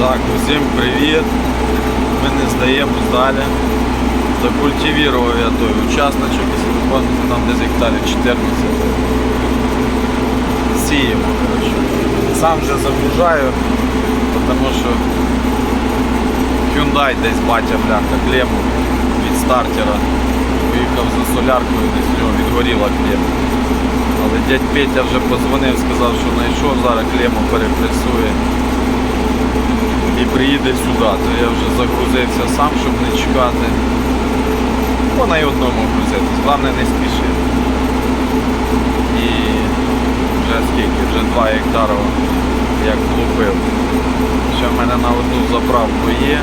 Так, усім привіт. Ми не здаємось далі. Закультивував я той участочок і силикон там десь гектарів 14. Сіємо, коротше. Сам вже загружаю, тому що Hyundai десь батя бляха клему від стартера. Поїхав за соляркою, десь в нього відгоріла клема. Але дядь Петя вже позвонив, сказав, що знайшов, зараз клему перепресує і приїде сюди. То я вже загрузився сам, щоб не чекати. Вона й одному грузитись, головне не спішити. І вже скільки, вже 2 гектари як влупив. Ще в мене на одну заправку є,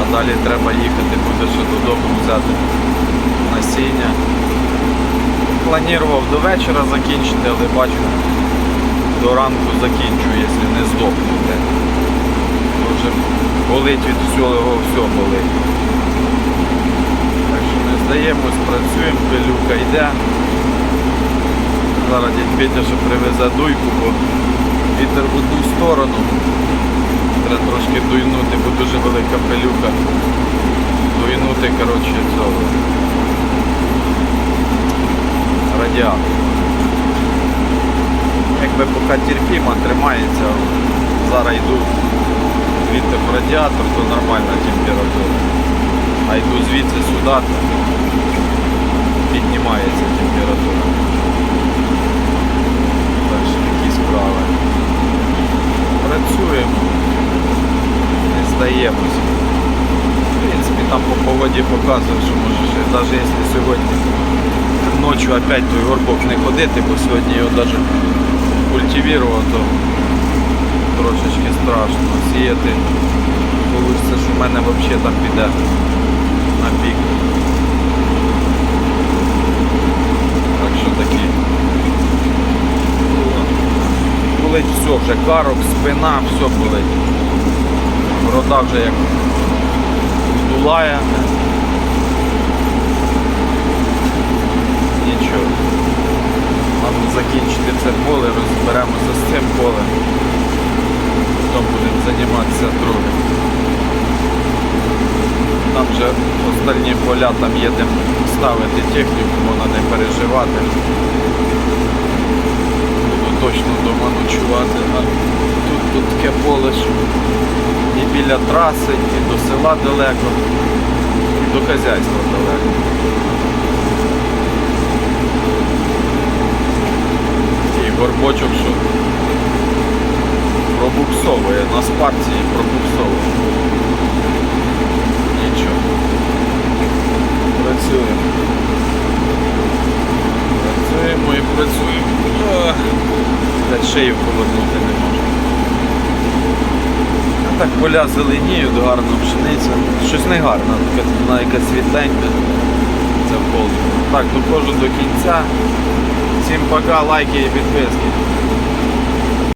а далі треба їхати, буде ще додому взяти насіння. Планував до вечора закінчити, але бачу, до ранку закінчу, якщо не здохну. Вже болить від всього, все болить. Так що не здаємось, працюємо, пилюка йде. Зараз дядь Петя ще привезе дуйку, бо вітер в одну сторону. Треба трошки дуйнути, бо дуже велика пилюка. Дуйнути, коротше, цього. Радіатор. Якби поки терпімо, тримається. Зараз йду радіатор, то нормальна температура. А йду звідси сюди, то піднімається температура. Так що такі справи. Працюємо, не здаємось. В принципі, там по погоді показує, що може навіть якщо сьогодні ночі опять той горбок не ходити, бо сьогодні його навіть культивував, то трошечки страшно сіяти. Получиться, що в мене взагалі там піде на пік. Так що такі. Болить все, вже карок, спина, все болить. Борода вже як здулає. Нічого. Треба закінчити це поле, розберемося з цим полем. Потім будемо займатися другим. Там вже остальні поля там їдемо ставити техніку, можна не переживати. Буду точно вдома ночувати. А тут, тут таке поле, що і біля траси, і до села далеко, і до хазяйства далеко. І горбочок, що пробуксовує, на спарці пробуксовує. Нічого. Працюємо. Працюємо і працюємо. Блядь, шию повернути не можу. А так поля зеленіють, гарно пшениця. Щось не гарно, вона якась світленька. Це поле. Так, доходжу до кінця. Всім пока, лайки і підписки.